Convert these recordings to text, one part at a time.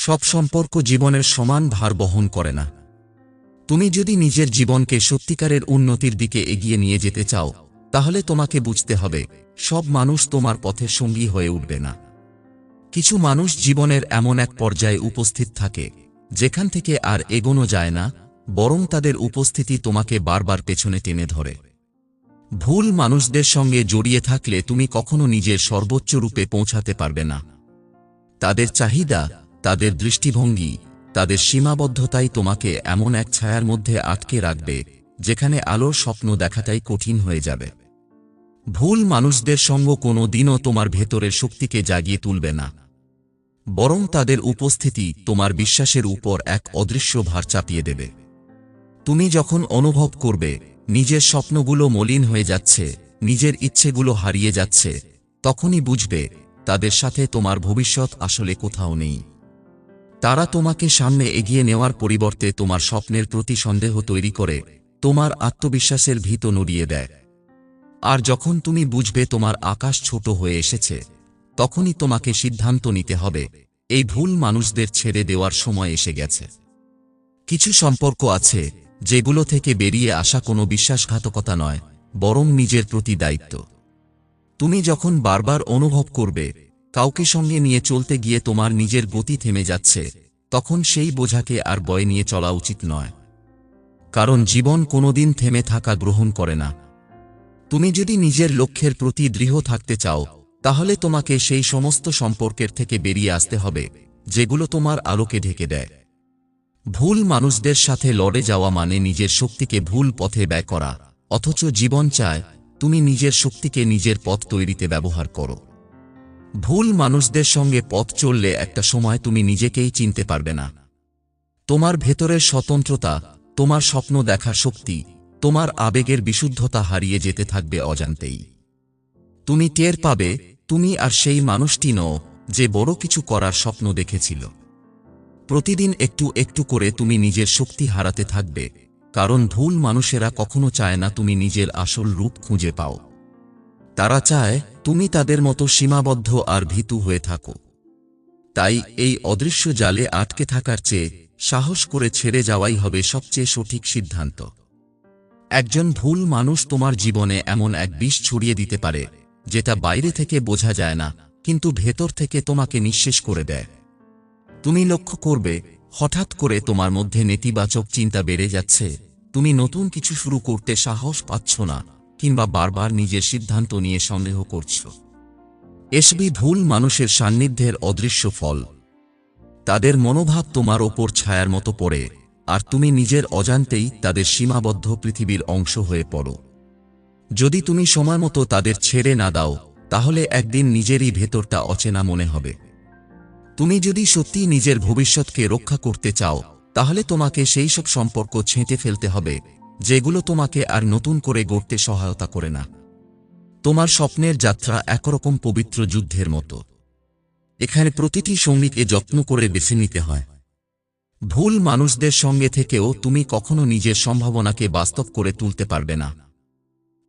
সব সম্পর্ক জীবনের সমান ভার বহন করে না। তুমি যদি নিজের জীবনকে সত্যিকারের উন্নতির দিকে এগিয়ে নিয়ে যেতে চাও, তাহলে তোমাকে বুঝতে হবে, সব মানুষ তোমার পথে সঙ্গী হয়ে উঠবে না। কিছু মানুষ জীবনের এমন এক পর্যায়ে উপস্থিত থাকে, যেখান থেকে আর এগোনো যায় না, বরং তাদের উপস্থিতি তোমাকে বারবার পেছনে টেনে ধরে। ভুল মানুষদের সঙ্গে জড়িয়ে থাকলে তুমি কখনো নিজের সর্বোচ্চ রূপে পৌঁছাতে পারবে না। তাদের চাহিদা তাদের দৃষ্টিভঙ্গি, তাদের সীমাবদ্ধতাই তোমাকে এমন এক ছায়ার মধ্যে আটকে রাখবে, যেখানে আলোর স্বপ্ন দেখাটাই কঠিন হয়ে যাবে। ভুল মানুষদের সঙ্গ কোনো দিনও তোমার ভেতরের শক্তিকে জাগিয়ে তুলবে না। বরং তাদের উপস্থিতি তোমার বিশ্বাসের উপর এক অদৃশ্য ভার চাপিয়ে দেবে। তুমি যখন অনুভব করবে, নিজের স্বপ্নগুলো মলিন হয়ে যাচ্ছে, নিজের ইচ্ছেগুলো হারিয়ে যাচ্ছে, তখনই বুঝবে, তাদের সাথে তোমার ভবিষ্যৎ আসলে কোথাও নেই। তারা তোমাকে সামনে এগিয়ে নেওয়ার পরিবর্তে তোমার স্বপ্নের প্রতি সন্দেহ তৈরি করে, তোমার আত্মবিশ্বাসের ভীত নড়িয়ে দেয়। আর যখন তুমি বুঝবে তোমার আকাশ ছোট হয়ে এসেছে, তখনই তোমাকে সিদ্ধান্ত নিতে হবে, এই ভুল মানুষদের ছেড়ে দেওয়ার সময় এসে গেছে। কিছু সম্পর্ক আছে, যেগুলো থেকে বেরিয়ে আসা কোনো বিশ্বাসঘাতকতা নয়, বরং নিজের প্রতি দায়িত্ব। তুমি যখন বারবার অনুভব করবে কাউকে সঙ্গে নিয়ে চলতে গিয়ে তোমার নিজের গতি থেমে যাচ্ছে, তখন সেই বোঝাকে আর বয়ে নিয়ে চলা উচিত নয়। কারণ জীবন কোনোদিন থেমে থাকা গ্রহণ করে না। তুমি যদি নিজের লক্ষ্যের প্রতি দৃঢ় থাকতে চাও, তাহলে তোমাকে সেই সমস্ত সম্পর্কের থেকে বেরিয়ে আসতে হবে, যেগুলো তোমার আলোকে ঢেকে দেয়। ভুল মানুষদের সাথে লড়ে যাওয়া মানে নিজের শক্তিকে ভুল পথে ব্যয় করা, অথচ জীবন চায় তুমি নিজের শক্তিকে নিজের পথ তৈরিতে ব্যবহার করো। ভুল মানুষদের সঙ্গে পথ চললে একটা সময় তুমি নিজেকেই চিনতে পারবে না। তোমার ভেতরের স্বতন্ত্রতা, তোমার স্বপ্ন দেখার শক্তি, তোমার আবেগের বিশুদ্ধতা হারিয়ে যেতে থাকবে অজান্তেই। তুমি টের পাবে, তুমি আর সেই মানুষটি নও যে বড় কিছু করার স্বপ্ন দেখেছিল। প্রতিদিন একটু একটু করে তুমি নিজের শক্তি হারাতে থাকবে, কারণ ভুল মানুষেরা কখনো চায় না তুমি নিজের আসল রূপ খুঁজে পাও। তারা চায় তুমি তাদের মতো সীমাবদ্ধ আর ভীতু হয়ে থাকো। তাই এই অদৃশ্য জালে আটকে থাকার চেয়ে সাহস করে ছেড়ে যাওয়াই হবে সবচেয়ে সঠিক সিদ্ধান্ত। একজন ভুল মানুষ তোমার জীবনে এমন এক বিষ ছড়িয়ে দিতে পারে, যেটা বাইরে থেকে বোঝা যায় না, কিন্তু ভেতর থেকে তোমাকে নিঃশেষ করে দেয়। তুমি লক্ষ্য করবে, হঠাৎ করে তোমার মধ্যে নেতিবাচক চিন্তা বেড়ে যাচ্ছে। তুমি নতুন কিছু শুরু করতে সাহস পাচ্ছ না। কিংবা বারবার নিজের সিদ্ধান্ত নিয়ে সন্দেহ করছ এসবই ভুল মানুষের সান্নিধ্যের অদৃশ্য ফল। তাদের মনোভাব তোমার ওপর ছায়ার মতো পড়ে, আর তুমি নিজের অজান্তেই তাদের সীমাবদ্ধ পৃথিবীর অংশ হয়ে পড়ো। যদি তুমি সময় মতো তাদের ছেড়ে না দাও, তাহলে একদিন নিজেরই ভেতরটা অচেনা মনে হবে। তুমি যদি সত্যি নিজের ভবিষ্যৎকে রক্ষা করতে চাও, তাহলে তোমাকে সেই সব সম্পর্ক ছেঁটে ফেলতে হবে যেগুলো তোমাকে আর নতুন করে গড়তে সহায়তা করে না। তোমার স্বপ্নের যাত্রা একরকম পবিত্র যুদ্ধের মতো। এখানে প্রতিটি সঙ্গীকে যত্ন করে বেছে নিতে হয়। ভুল মানুষদের সঙ্গে থেকেও তুমি কখনো নিজের সম্ভাবনাকে বাস্তব করে তুলতে পারবে না।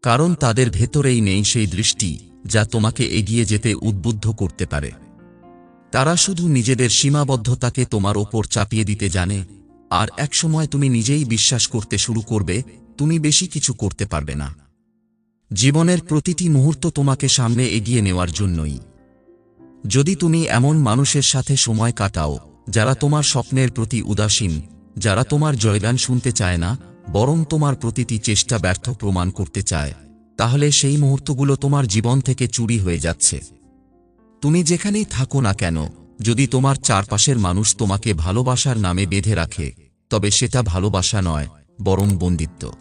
কারণ তাদের ভেতরেই নেই সেই দৃষ্টি যা তোমাকে এগিয়ে যেতে উদ্বুদ্ধ করতে পারে। তারা শুধু নিজেদের সীমাবদ্ধতাকে তোমার ওপর চাপিয়ে দিতে জানে আর একসময় তুমি নিজেই বিশ্বাস করতে শুরু করবে, তুমি বেশি কিছু করতে পারবে না। জীবনের প্রতিটি মুহূর্ত তোমাকে সামনে এগিয়ে নেওয়ার জন্যই। যদি তুমি এমন মানুষের সাথে সময় কাটাও, যারা তোমার স্বপ্নের প্রতি উদাসীন, যারা তোমার জয়গান শুনতে চায় না, বরং তোমার প্রতিটি চেষ্টা ব্যর্থ প্রমাণ করতে চায়, তাহলে সেই মুহূর্তগুলো তোমার জীবন থেকে চুরি হয়ে যাচ্ছে। তুমি যেখানেই থাকো না কেন যদি তোমার চারপাশের মানুষ তোমাকে ভালোবাসার নামে বেঁধে রাখে, তবে সেটা ভালোবাসা নয়, বরং বন্দিত্ব।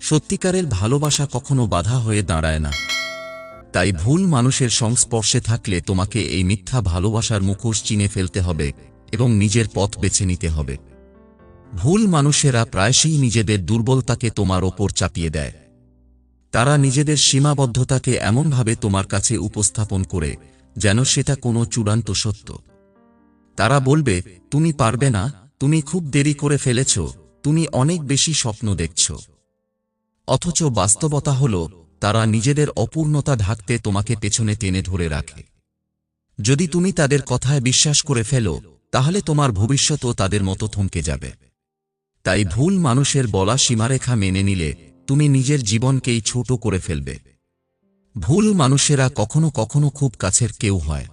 সত্যিকারের ভালোবাসা কখনো বাধা হয়ে দাঁড়ায় না। তাই ভুল মানুষের সংস্পর্শে থাকলে তোমাকে এই মিথ্যা ভালোবাসার মুখোশ চিনে ফেলতে হবে এবং নিজের পথ বেছে নিতে হবে। ভুল মানুষেরা প্রায়শই নিজেদের দুর্বলতাকে তোমার ওপর চাপিয়ে দেয়। তারা নিজেদের সীমাবদ্ধতাকে এমনভাবে তোমার কাছে উপস্থাপন করে যেন সেটা কোনো চূড়ান্ত সত্য। তারা বলবে, তুমি পারবে না, তুমি খুব দেরি করে ফেলেছ, তুমি অনেক বেশি স্বপ্ন দেখছ। অথচ বাস্তবতা হল, তারা নিজেদের অপূর্ণতা ঢাকতে তোমাকে পেছনে টেনে ধরে রাখে। যদি তুমি তাদের কথায় বিশ্বাস করে ফেলো, তাহলে তোমার ভবিষ্যতও তাদের মতো থমকে যাবে। তাই ভুল মানুষের বলা সীমারেখা মেনে নিলে, তুমি নিজের জীবনকেই ছোট করে ফেলবে। ভুল মানুষেরা কখনো কখনো খুব কাছের কেউ হয়।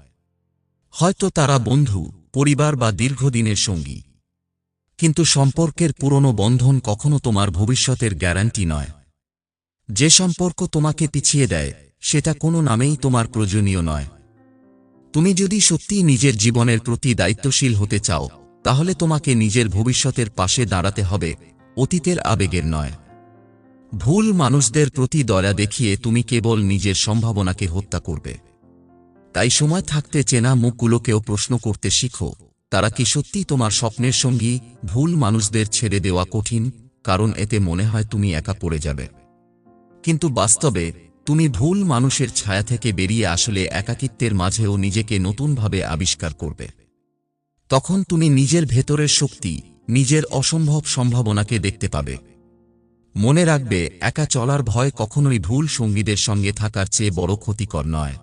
হয়তো তারা বন্ধু, পরিবার বা দীর্ঘদিনের সঙ্গী। কিন্তু সম্পর্কের পুরনো বন্ধন কখনো তোমার ভবিষ্যতের গ্যারান্টি নয়। যে সম্পর্ক তোমাকে পিছিয়ে দেয়, সেটা কোনো নামেই তোমার প্রয়োজনীয় নয়। তুমি যদি সত্যিই নিজের জীবনের প্রতি দায়িত্বশীল হতে চাও, তাহলে তোমাকে নিজের ভবিষ্যতের পাশে দাঁড়াতে হবে, অতীতের আবেগের নয়। ভুল মানুষদের প্রতি দয়া দেখিয়ে তুমি কেবল নিজের সম্ভাবনাকে হত্যা করবে। তাই সময় থাকতে চেনা মুখগুলোকেও প্রশ্ন করতে শিখো, তারা কি সত্যি তোমার স্বপ্নের সঙ্গী? ভুল মানুষদের ছেড়ে দেওয়া কঠিন, কারণ এতে মনে হয় তুমি একা পড়ে যাবে। কিন্তু বাস্তবে, তুমি ভুল মানুষের ছায়া থেকে বেরিয়ে আসলে একাকিত্বের মাঝেও নিজেকে নতুনভাবে আবিষ্কার করবে। তখন তুমি নিজের ভেতরের শক্তি, নিজের অসম্ভব সম্ভাবনাকে দেখতে পাবে। মনে রাখবে, একা চলার ভয় কখনোই ভুল সঙ্গীদের সঙ্গে থাকার চেয়ে বড় ক্ষতিকর নয়।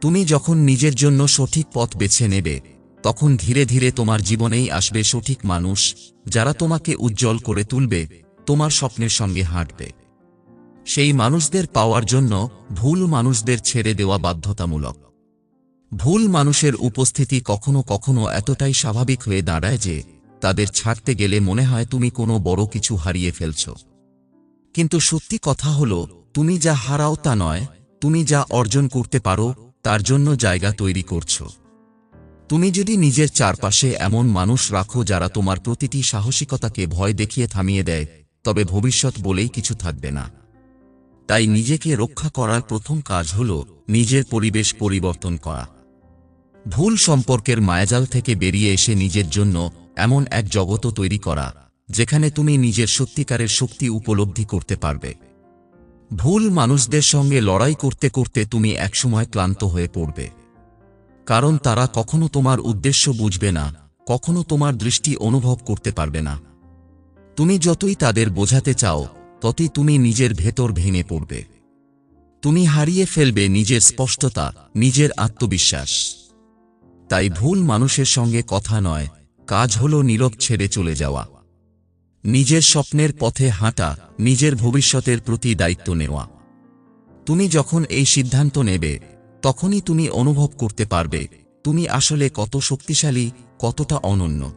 তুমি যখন নিজের জন্য সঠিক পথ বেছে নেবে, তখন ধীরে ধীরে তোমার জীবনেই আসবে সঠিক মানুষ, যারা তোমাকে উজ্জ্বল করে তুলবে, তোমার স্বপ্নের সঙ্গে হাঁটবে। সেই মানুষদের পাওয়ার জন্য ভুল মানুষদের ছেড়ে দেওয়া বাধ্যতামূলক। ভুল মানুষের উপস্থিতি কখনো কখনো এতটাই স্বাভাবিক হয়ে দাঁড়ায় যে তাদের ছাড়তে গেলে মনে হয় তুমি কোনো বড় কিছু হারিয়ে ফেলছ। কিন্তু সত্যি কথা হল, তুমি যা হারাও তা নয়, তুমি যা অর্জন করতে পারো, তার জন্য জায়গা তৈরি করছ। তুমি যদি নিজের চারপাশে এমন মানুষ রাখো যারা তোমার প্রতিটি সাহসিকতাকে ভয় দেখিয়ে থামিয়ে দেয়, তবে ভবিষ্যৎ বলেই কিছু থাকবে না। তাই নিজেকে রক্ষা করার প্রথম কাজ হল নিজের পরিবেশ পরিবর্তন করা। ভুল সম্পর্কের মায়াজাল থেকে বেরিয়ে এসে নিজের জন্য এমন এক জগত তৈরি করা, যেখানে তুমি নিজের সত্যিকারের শক্তি উপলব্ধি করতে পারবে। ভুল মানুষদের সঙ্গে লড়াই করতে করতে তুমি একসময় ক্লান্ত হয়ে পড়বে। কারণ তারা কখনো তোমার উদ্দেশ্য বুঝবে না, কখনো তোমার দৃষ্টি অনুভব করতে পারবে না। তুমি যতই তাদের বোঝাতে চাও, ততই তুমি নিজের ভেতর ভেঙে পড়বে। তুমি হারিয়ে ফেলবে নিজের স্পষ্টতা, নিজের আত্মবিশ্বাস। তাই ভুল মানুষের সঙ্গে কথা নয় কাজ হল নীরব ছেড়ে চলে যাওয়া। নিজের স্বপ্নের পথে হাঁটা, নিজের ভবিষ্যতের প্রতি দায়িত্ব নেওয়া। তুমি যখন এই সিদ্ধান্ত নেবে, তখনই তুমি অনুভব করতে পারবে, তুমি আসলে কত শক্তিশালী, কতটা অনন্য।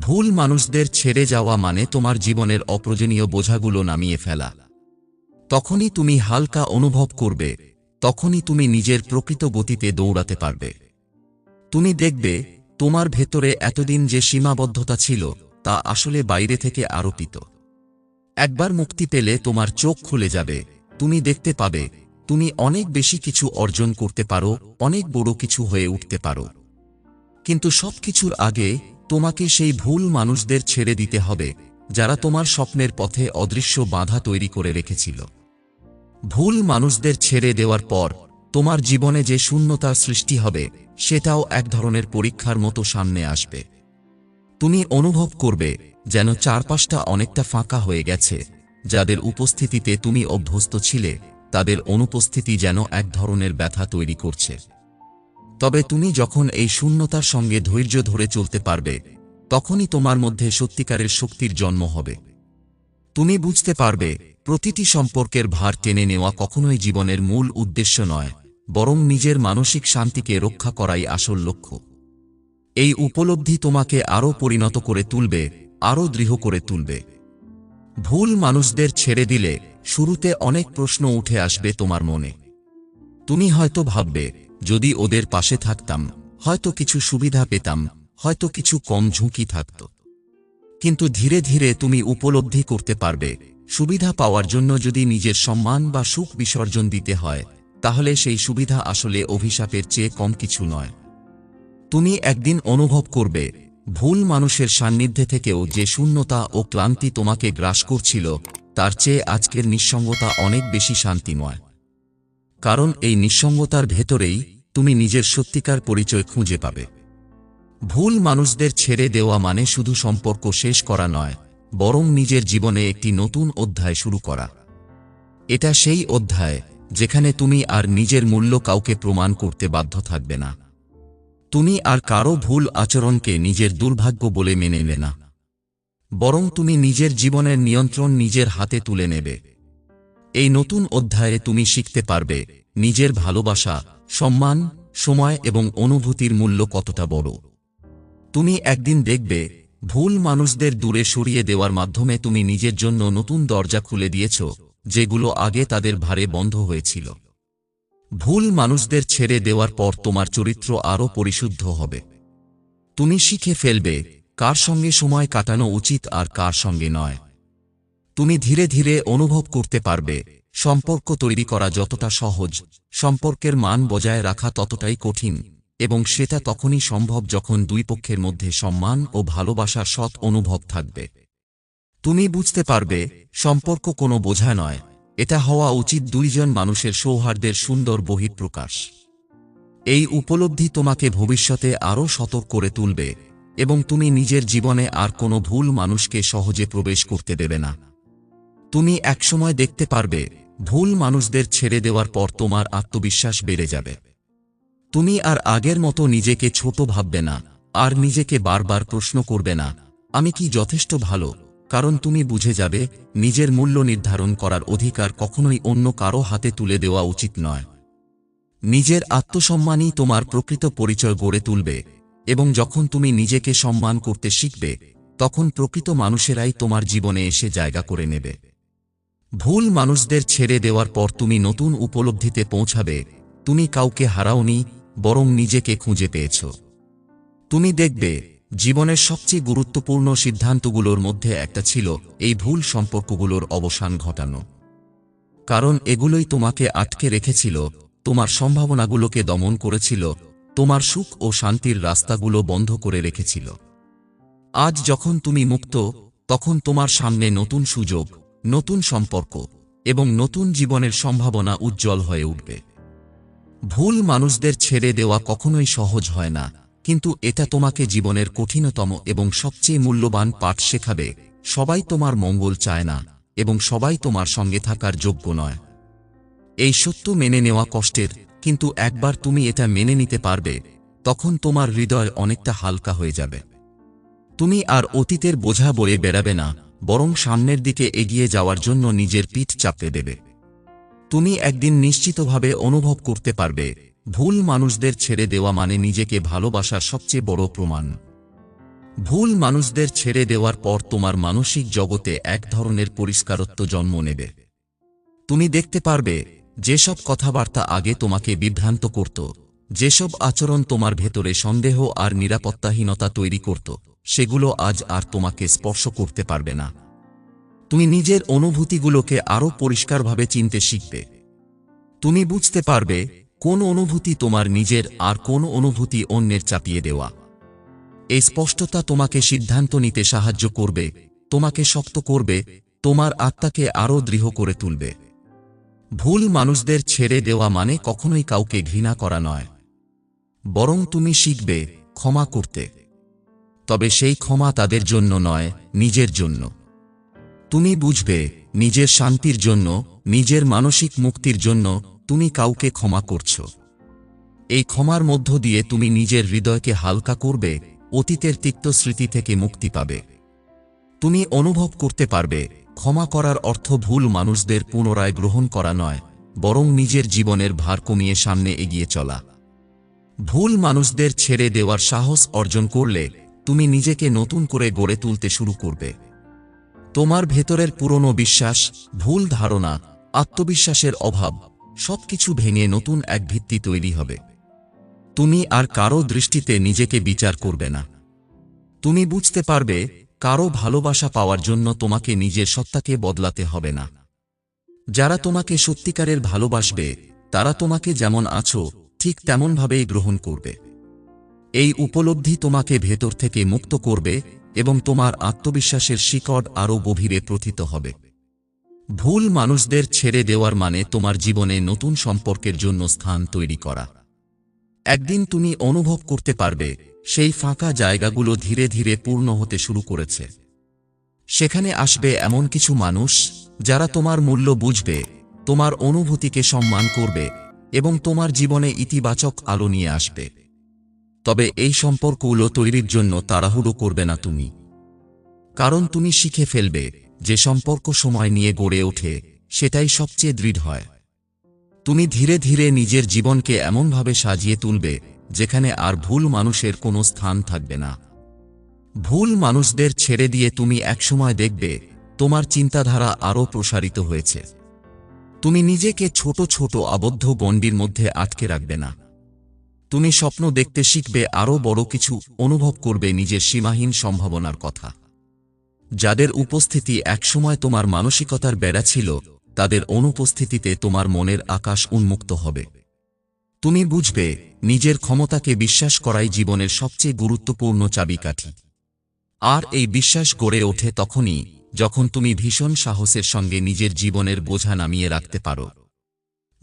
ভুল মানুষদের ছেড়ে যাওয়া মানে তোমার জীবনের অপ্রয়োজনীয় বোঝাগুলো নামিয়ে ফেলা। তখনই তুমি হালকা অনুভব করবে, তখনই তুমি নিজের প্রকৃত গতিতে দৌড়াতে পারবে। তুমি দেখবে তোমার ভেতরে এতদিন যে সীমাবদ্ধতা ছিল, তা আসলে বাইরে থেকে আরোপিত। একবার মুক্তি পেলে তোমার চোখ খুলে যাবে, তুমি দেখতে পাবে, তুমি অনেক বেশি কিছু অর্জন করতে পারো, অনেক বড় কিছু হয়ে উঠতে পারো। কিন্তু সবকিছুর আগে তোমাকে সেই ভুল মানুষদের ছেড়ে দিতে হবে, যারা তোমার স্বপ্নের পথে অদৃশ্য বাধা তৈরি করে রেখেছিল। ভুল মানুষদের ছেড়ে দেওয়ার পর তোমার জীবনে যে শূন্যতার সৃষ্টি হবে, সেটাও এক ধরনের পরীক্ষার মতো সামনে আসবে। তুমি অনুভব করবে যেন চারপাশটা অনেকটা ফাঁকা হয়ে গেছে। যাদের উপস্থিতিতে তুমি অভ্যস্ত ছিলে, তাদের অনুপস্থিতি যেন এক ধরনের ব্যথা তৈরি করছে। তবে তুমি যখন এই শূন্যতার সঙ্গে ধৈর্য ধরে চলতে পারবে, তখনই তোমার মধ্যে সত্যিকারের শক্তির জন্ম হবে। তুমি বুঝতে পারবে, প্রতিটি সম্পর্কের ভার টেনে নেওয়া কখনোই জীবনের মূল উদ্দেশ্য নয়। বরং নিজের মানসিক শান্তিকে রক্ষা করাই আসল লক্ষ্য। এই উপলব্ধি তোমাকে আরও পরিণত করে তুলবে, আরও দৃঢ় করে তুলবে। ভুল মানুষদের ছেড়ে দিলে শুরুতে অনেক প্রশ্ন উঠে আসবে তোমার মনে। তুমি হয়তো ভাববে, যদি ওদের পাশে থাকতাম, হয়তো কিছু সুবিধা পেতাম, হয়তো কিছু কম ঝুঁকি থাকত। কিন্তু ধীরে ধীরে তুমি উপলব্ধি করতে পারবে, সুবিধা পাওয়ার জন্য যদি নিজের সম্মান বা সুখ বিসর্জন দিতে হয় তাহলে সেই সুবিধা আসলে অভিশাপের চেয়ে কম কিছু নয়। তুমি একদিন অনুভব করবে, ভুল মানুষের সান্নিধ্যে থেকেও যে শূন্যতা ও ক্লান্তি তোমাকে গ্রাস করছিল, তার চেয়ে আজকের নিঃসঙ্গতা অনেক বেশি শান্তিময়। কারণ এই নিঃসঙ্গতার ভেতরেই তুমি নিজের সত্যিকার পরিচয় খুঁজে পাবে। ভুল মানুষদের ছেড়ে দেওয়া মানে শুধু সম্পর্ক শেষ করা নয়, বরং নিজের জীবনে একটি নতুন অধ্যায় শুরু করা। এটা সেই অধ্যায় যেখানে তুমি আর নিজের মূল্য কাউকে প্রমাণ করতে বাধ্য থাকবে না। তুমি আর কারও ভুল আচরণকে নিজের দুর্ভাগ্য বলে মেনে নে না। বরং তুমি নিজের জীবনের নিয়ন্ত্রণ নিজের হাতে তুলে নেবে। এই নতুন অধ্যায়ে তুমি শিখতে পারবে নিজের ভালোবাসা, সম্মান, সময় এবং অনুভূতির মূল্য কতটা বড়। তুমি একদিন দেখবে ভুল মানুষদের দূরে সরিয়ে দেওয়ার মাধ্যমে তুমি নিজের জন্য নতুন দরজা খুলে দিয়েছ যেগুলো আগে তাদের ভারে বন্ধ হয়েছিল। ভুল মানুষদের ছেড়ে দেওয়ার পর তোমার চরিত্র আরও পরিশুদ্ধ হবে। তুমি শিখে ফেলবে, কার সঙ্গে সময় কাটানো উচিত আর কার সঙ্গে নয়। তুমি ধীরে ধীরে অনুভব করতে পারবে, সম্পর্ক তৈরি করা যতটা সহজ, সম্পর্কের মান বজায় রাখা ততটাই কঠিন, এবং সেটা তখনই সম্ভব যখন দুই পক্ষের মধ্যে সম্মান ও ভালোবাসার সৎ অনুভব থাকবে। তুমি বুঝতে পারবে, সম্পর্ক কোনো বোঝা নয়। এটা হওয়া উচিত দুইজন মানুষের সৌহার্দ্যের সুন্দর বহিঃপ্রকাশ। এই উপলব্ধি তোমাকে ভবিষ্যতে আরও সতর্ক করে তুলবে, এবং তুমি নিজের জীবনে আর কোনো ভুল মানুষকে সহজে প্রবেশ করতে দেবে না। তুমি একসময় দেখতে পারবে, ভুল মানুষদের ছেড়ে দেওয়ার পর তোমার আত্মবিশ্বাস বেড়ে যাবে। তুমি আর আগের মতো নিজেকে ছোট ভাববে না, আর নিজেকে বারবার প্রশ্ন করবে না, আমি কি যথেষ্ট ভালো? কারণ তুমি বুঝে যাবে, নিজের মূল্য নির্ধারণ করার অধিকার কখনোই অন্য কারও হাতে তুলে দেওয়া উচিত নয়। নিজের আত্মসম্মানই তোমার প্রকৃত পরিচয় গড়ে তুলবে, এবং যখন তুমি নিজেকে সম্মান করতে শিখবে, তখন প্রকৃত মানুষেরাই তোমার জীবনে এসে জায়গা করে নেবে। ভুল মানুষদের ছেড়ে দেওয়ার পর তুমি নতুন উপলব্ধিতে পৌঁছাবে, তুমি কাউকে হারাওনি, বরং নিজেকে খুঁজে পেয়েছ। তুমি দেখবে জীবনের সবচেয়ে গুরুত্বপূর্ণ সিদ্ধান্তগুলোর মধ্যে একটা ছিল এই ভুল সম্পর্কগুলোর অবসান ঘটানো। কারণ এগুলোই তোমাকে আটকে রেখেছিল, তোমার সম্ভাবনাগুলোকে দমন করেছিল, তোমার সুখ ও শান্তির রাস্তাগুলো বন্ধ করে রেখেছিল। আজ যখন তুমি মুক্ত, তখন তোমার সামনে নতুন সুযোগ, নতুন সম্পর্ক এবং নতুন জীবনের সম্ভাবনা উজ্জ্বল হয়ে উঠবে। ভুল মানুষদের ছেড়ে দেওয়া কখনোই সহজ হয় না। কিন্তু এটা তোমাকে জীবনের কঠিনতম এবং সবচেয়ে মূল্যবান পাঠ শেখাবে। সবাই তোমার মঙ্গল চায় না, এবং সবাই তোমার সঙ্গে থাকার যোগ্য নয়। এই সত্য মেনে নেওয়া কষ্টের, কিন্তু একবার তুমি এটা মেনে নিতে পারবে, তখন তোমার হৃদয় অনেকটা হালকা হয়ে যাবে। তুমি আর অতীতের বোঝা বয়ে বেড়াবে না, বরং সামনের দিকে এগিয়ে যাওয়ার জন্য নিজের পিঠ চাপতে দেবে। তুমি একদিন নিশ্চিতভাবে অনুভব করতে পারবে ভুল মানুষদের ছেড়ে দেওয়া মানে নিজেকে ভালোবাসার সবচেয়ে বড় প্রমাণ। ভুল মানুষদের ছেড়ে দেওয়ার পর তোমার মানসিক জগতে এক ধরনের পরিষ্কারত্ব জন্ম নেবে। তুমি দেখতে পারবে, যেসব কথাবার্তা আগে তোমাকে বিভ্রান্ত করত, যেসব আচরণ তোমার ভেতরে সন্দেহ আর নিরাপত্তাহীনতা তৈরি করত, সেগুলো আজ আর তোমাকে স্পর্শ করতে পারবে না। তুমি নিজের অনুভূতিগুলোকে আরও পরিষ্কারভাবে চিনতে শিখবে। তুমি বুঝতে পারবে কোন অনুভূতি তোমার নিজের আর কোন অনুভূতি অন্যের চাপিয়ে দেওয়া। এই স্পষ্টতা তোমাকে সিদ্ধান্ত নিতে সাহায্য করবে, তোমাকে শক্ত করবে, তোমার আত্মাকে আরও দৃঢ় করে তুলবে। ভুল মানুষদের ছেড়ে দেওয়া মানে কখনোই কাউকে ঘৃণা করা নয়। বরং তুমি শিখবে ক্ষমা করতে। তবে সেই ক্ষমা তাদের জন্য নয়, নিজের জন্য। তুমি বুঝবে, নিজের শান্তির জন্য, নিজের মানসিক মুক্তির জন্য তুমি কাউকে ক্ষমা করছ। এই ক্ষমার মধ্য দিয়ে তুমি নিজের হৃদয়কে হালকা করবে, অতীতের তিক্ত স্মৃতি থেকে মুক্তি পাবে। তুমি অনুভব করতে পারবে, ক্ষমা করার অর্থ ভুল মানুষদের পুনরায় গ্রহণ করা নয়, বরং নিজের জীবনের ভার কমিয়ে সামনে এগিয়ে চলা। ভুল মানুষদের ছেড়ে দেওয়ার সাহস অর্জন করলে তুমি নিজেকে নতুন করে গড়ে তুলতে শুরু করবে। তোমার ভেতরের পুরনো বিশ্বাস, ভুল ধারণা, আত্মবিশ্বাসের অভাব সবকিছু ভেঙে নতুন এক ভিত্তি তৈরি হবে। তুমি আর কারও দৃষ্টিতে নিজেকে বিচার করবে না। তুমি বুঝতে পারবে, কারও ভালোবাসা পাওয়ার জন্য তোমাকে নিজের সত্তাকে বদলাতে হবে না। যারা তোমাকে সত্যিকারের ভালোবাসবে, তারা তোমাকে যেমন আছো, ঠিক তেমনভাবেই গ্রহণ করবে। এই উপলব্ধি তোমাকে ভেতর থেকে মুক্ত করবে এবং তোমার আত্মবিশ্বাসের শিকড় আরও গভীরে প্রথিত হবে। ভুল মানুষদের ছেড়ে দেওয়ার মানে তোমার জীবনে নতুন সম্পর্কের জন্য স্থান তৈরি করা। একদিন তুমি অনুভব করতে পারবে, সেই ফাঁকা জায়গাগুলো ধীরে ধীরে পূর্ণ হতে শুরু করেছে। সেখানে আসবে এমন কিছু মানুষ, যারা তোমার মূল্য বুঝবে, তোমার অনুভূতিকে সম্মান করবে এবং তোমার জীবনে ইতিবাচক আলো নিয়ে আসবে। তবে এই সম্পর্কগুলো তৈরির জন্য তাড়াহুড়ো করবে না তুমি। কারণ তুমি শিখে ফেলবে যে সম্পর্ক সময় নিয়ে গড়ে ওঠে, সেটাই সবচেয়ে দৃঢ় হয়। তুমি ধীরে ধীরে নিজের জীবনকে এমনভাবে সাজিয়ে তুলবে, যেখানে আর ভুল মানুষের কোনো স্থান থাকবে না। ভুল মানুষদের ছেড়ে দিয়ে তুমি একসময় দেখবে, তোমার চিন্তাধারা আরও প্রসারিত হয়েছে। তুমি নিজেকে ছোট ছোট আবদ্ধ গণ্ডির মধ্যে আটকে রাখবে না। তুমি স্বপ্ন দেখতে শিখবে, আরও বড় কিছু অনুভব করবে নিজের সীমাহীন সম্ভাবনার কথা। যাদের উপস্থিতি একসময় তোমার মানসিকতার বেড়া ছিল, তাদের অনুপস্থিতিতে তোমার মনের আকাশ উন্মুক্ত হবে। তুমি বুঝবে, নিজের ক্ষমতাকে বিশ্বাস করাই জীবনের সবচেয়ে গুরুত্বপূর্ণ চাবিকাঠি। আর এই বিশ্বাস গড়ে ওঠে তখনই, যখন তুমি ভীষণ সাহসের সঙ্গে নিজের জীবনের বোঝা নামিয়ে রাখতে পারো।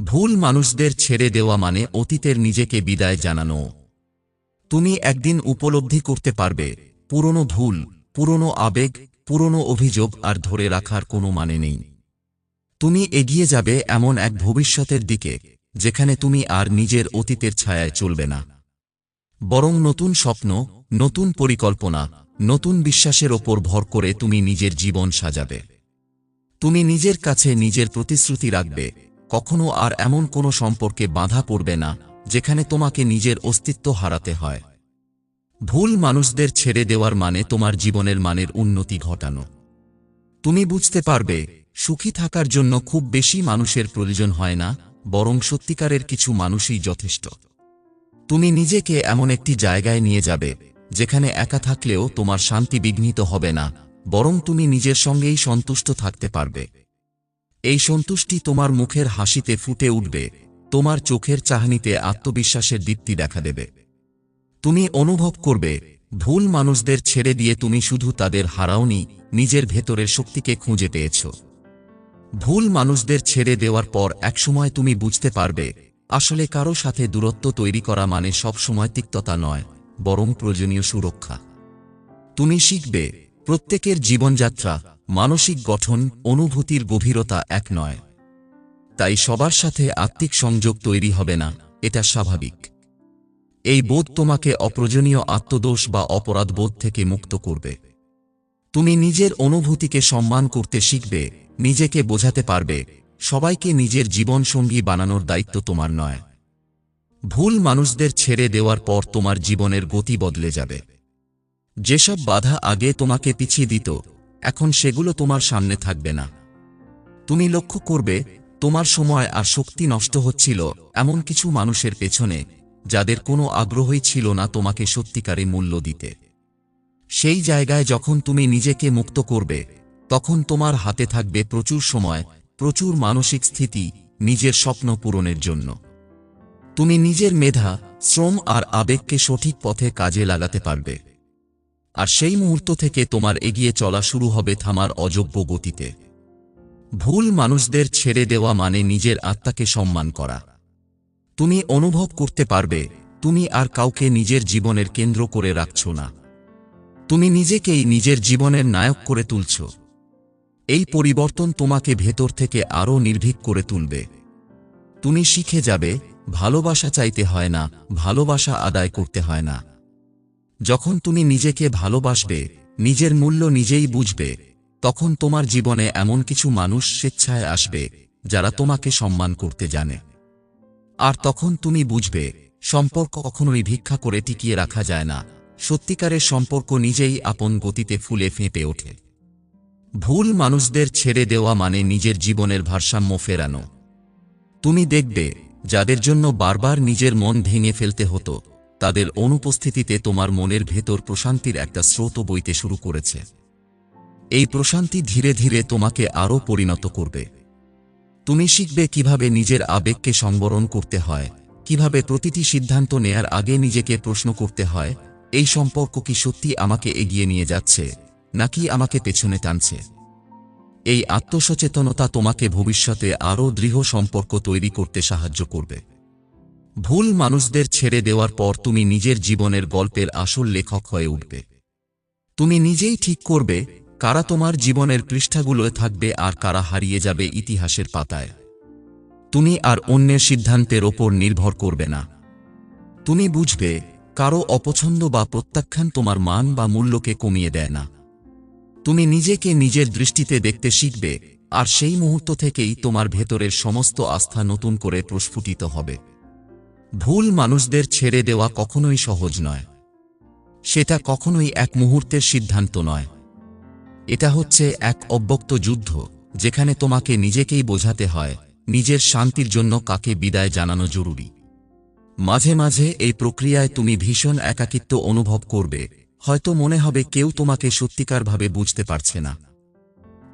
ভুল মানুষদের ছেড়ে দেওয়া মানে অতীতের নিজেকে বিদায় জানানো। তুমি একদিন উপলব্ধি করতে পারবে, পুরনো ভুল, পুরনো আবেগ পুরনো অভিযোগ আর ধরে রাখার কোনো মানে নেই। তুমি এগিয়ে যাবে এমন এক ভবিষ্যতের দিকে, যেখানে তুমি আর নিজের অতীতের ছায়ায় চলবে না। বরং নতুন স্বপ্ন, নতুন পরিকল্পনা, নতুন বিশ্বাসের ওপর ভর করে তুমি নিজের জীবন সাজাবে। তুমি নিজের কাছে নিজের প্রতিশ্রুতি রাখবে, কখনো আর এমন কোনো সম্পর্কে বাধা পড়বে না, যেখানে তোমাকে নিজের অস্তিত্ব হারাতে হয়। ভুল মানুষদের ছেড়ে দেওয়ার মানে তোমার জীবনের মানের উন্নতি ঘটানো। তুমি বুঝতে পারবে, সুখী থাকার জন্য খুব বেশি মানুষের প্রয়োজন হয় না, বরং সত্যিকারের কিছু মানুষই যথেষ্ট। তুমি নিজেকে এমন একটি জায়গায় নিয়ে যাবে, যেখানে একা থাকলেও তোমার শান্তি বিঘ্নিত হবে না, বরং তুমি নিজের সঙ্গেই সন্তুষ্ট থাকতে পারবে। এই সন্তুষ্টি তোমার মুখের হাসিতে ফুটে উঠবে, তোমার চোখের চাহনিতে আত্মবিশ্বাসের দীপ্তি দেখা দেবে। তুমি অনুভব করবে, ভুল মানুষদের ছেড়ে দিয়ে তুমি শুধু তাদের হারাওনি, নিজের ভেতরের শক্তিকে খুঁজে পেয়েছ। ভুল মানুষদের ছেড়ে দেওয়ার পর একসময় তুমি বুঝতে পারবে, আসলে কারও সাথে দূরত্ব তৈরি করা মানে সবসময় তিক্ততা নয়, বরং প্রয়োজনীয় সুরক্ষা। তুমি শিখবে, প্রত্যেকের জীবনযাত্রা, মানসিক গঠন, অনুভূতির গভীরতা এক নয়। তাই সবার সাথে আত্মিক সংযোগ তৈরি হবে না, এটা স্বাভাবিক। এই বোধ তোমাকে অপ্রয়োজনীয় আত্মদোষ বা অপরাধ বোধ থেকে মুক্ত করবে। তুমি নিজের অনুভূতিকে সম্মান করতে শিখবে, নিজেকে বোঝাতে পারবে, সবাইকে নিজের জীবনসঙ্গী বানানোর দায়িত্ব তোমার নয়। ভুল মানুষদের ছেড়ে দেওয়ার পর তোমার জীবনের গতি বদলে যাবে। যেসব বাধা আগে তোমাকে পিছিয়ে দিত, এখন সেগুলো তোমার সামনে থাকবে না। তুমি লক্ষ্য করবে, তোমার সময় আর শক্তি নষ্ট হচ্ছিল এমন কিছু মানুষের পেছনে যাদের কোনো আগ্রহই ছিল না তোমাকে সত্যিকারে মূল্য দিতে। সেই জায়গায় যখন তুমি নিজেকে মুক্ত করবে, তখন তোমার হাতে থাকবে প্রচুর সময়, প্রচুর মানসিক স্থিতি, নিজের স্বপ্ন পূরণের জন্য। তুমি নিজের মেধা, শ্রম আর আবেগকে সঠিক পথে কাজে লাগাতে পারবে। আর সেই মুহূর্ত থেকে তোমার এগিয়ে চলা শুরু হবে থামার অযোগ্য গতিতে। ভুল মানুষদের ছেড়ে দেওয়া মানে নিজের আত্মাকে সম্মান করা। তুমি অনুভব করতে পারবে, তুমি আর কাউকে নিজের জীবনের কেন্দ্র করে রাখছ না। তুমি নিজেকেই নিজের জীবনের নায়ক করে তুলছ। এই পরিবর্তন তোমাকে ভেতর থেকে আরও নির্ভীক করে তুলবে। তুমি শিখে যাবে, ভালোবাসা চাইতে হয় না, ভালোবাসা আদায় করতে হয় না। যখন তুমি নিজেকে ভালোবাসবে, নিজের মূল্য নিজেই বুঝবে, তখন তোমার জীবনে এমন কিছু মানুষ স্বেচ্ছায় আসবে, যারা তোমাকে সম্মান করতে জানে। আর তখন তুমি বুঝবে, সম্পর্ক কখনোই ভিক্ষা করে টিকিয়ে রাখা যায় না। সত্যিকারের সম্পর্ক নিজেই আপন গতিতে ফুলে ফেঁপে ওঠে। ভুল মানুষদের ছেড়ে দেওয়া মানে নিজের জীবনের ভারসাম্য ফেরানো। তুমি দেখবে, যাদের জন্য বারবার নিজের মন ভেঙে ফেলতে হতো, তাদের অনুপস্থিতিতে তোমার মনের ভেতর প্রশান্তির একটা স্রোত বইতে শুরু করেছে। এই প্রশান্তি ধীরে ধীরে তোমাকে আরও পরিণত করবে। তুমি শিখবে কীভাবে নিজের আবেগকে সংবরণ করতে হয়, কীভাবে প্রতিটি সিদ্ধান্ত নেয়ার আগে নিজেকে প্রশ্ন করতে হয়, এই সম্পর্ক কি সত্যি আমাকে এগিয়ে নিয়ে যাচ্ছে, নাকি আমাকে পেছনে টানছে? এই আত্মসচেতনতা তোমাকে ভবিষ্যতে আরও দৃঢ় সম্পর্ক তৈরি করতে সাহায্য করবে। ভুল মানুষদের ছেড়ে দেওয়ার পর তুমি নিজের জীবনের গল্পের আসল লেখক হয়ে উঠবে। তুমি নিজেই ঠিক করবে কারা তোমার জীবনের পৃষ্ঠাগুলোয় থাকবে আর কারা হারিয়ে যাবে ইতিহাসের পাতায়। তুমি আর অন্যের সিদ্ধান্তের ওপর নির্ভর করবে না। তুমি বুঝবে, কারও অপছন্দ বা প্রত্যাখ্যান তোমার মান বা মূল্যকে কমিয়ে দেয় না। তুমি নিজেকে নিজের দৃষ্টিতে দেখতে শিখবে, আর সেই মুহূর্ত থেকেই তোমার ভেতরের সমস্ত আস্থা নতুন করে প্রস্ফুটিত হবে। ভুল মানুষদের ছেড়ে দেওয়া কখনোই সহজ নয়। সেটা কখনোই এক মুহূর্তের সিদ্ধান্ত নয়। এটা হচ্ছে এক অব্যক্ত যুদ্ধ, যেখানে তোমাকে নিজেকেই বোঝাতে হয়, নিজের শান্তির জন্য কাকে বিদায় জানানো জরুরি। মাঝে মাঝে এই প্রক্রিয়ায় তুমি ভীষণ একাকিত্ব অনুভব করবে, হয়তো মনে হবে কেউ তোমাকে সত্যিকারভাবে বুঝতে পারছে না।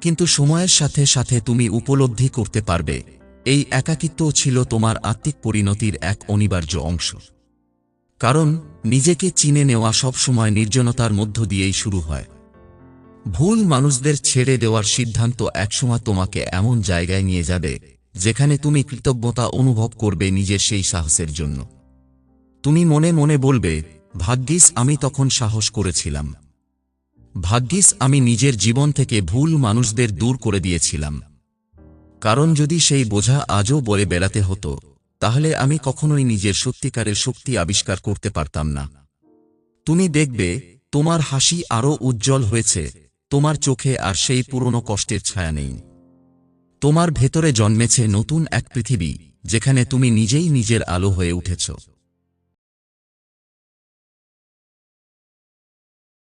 কিন্তু সময়ের সাথে সাথে তুমি উপলব্ধি করতে পারবে, এই একাকিত্ব ছিল তোমার আত্মিক পরিণতির এক অনিবার্য অংশ। কারণ, নিজেকে চিনে নেওয়া সবসময় নির্জনতার মধ্য দিয়েই শুরু হয়। ভুল মানুষদের ছেড়ে দেওয়ার সিদ্ধান্ত একসময় তোমাকে এমন জায়গায় নিয়ে যাবে, যেখানে তুমি কৃতজ্ঞতা অনুভব করবে নিজের সেই সাহসের জন্য। তুমি মনে মনে বলবে, ভাগ্যিস আমি তখন সাহস করেছিলাম। ভাগ্যিস আমি নিজের জীবন থেকে ভুল মানুষদের দূর করে দিয়েছিলাম। কারণ যদি সেই বোঝা আজও বলে বেড়াতে হতো, তাহলে আমি কখনোই নিজের সত্যিকারের শক্তি আবিষ্কার করতে পারতাম না। তুমি দেখবে, তোমার হাসি আরও উজ্জ্বল হয়েছে তোমার চোখে আর সেই পুরনো কষ্টের ছায়া নেই। তোমার ভেতরে জন্মেছে নতুন এক পৃথিবী, যেখানে তুমি নিজেই নিজের আলো হয়ে উঠেছ।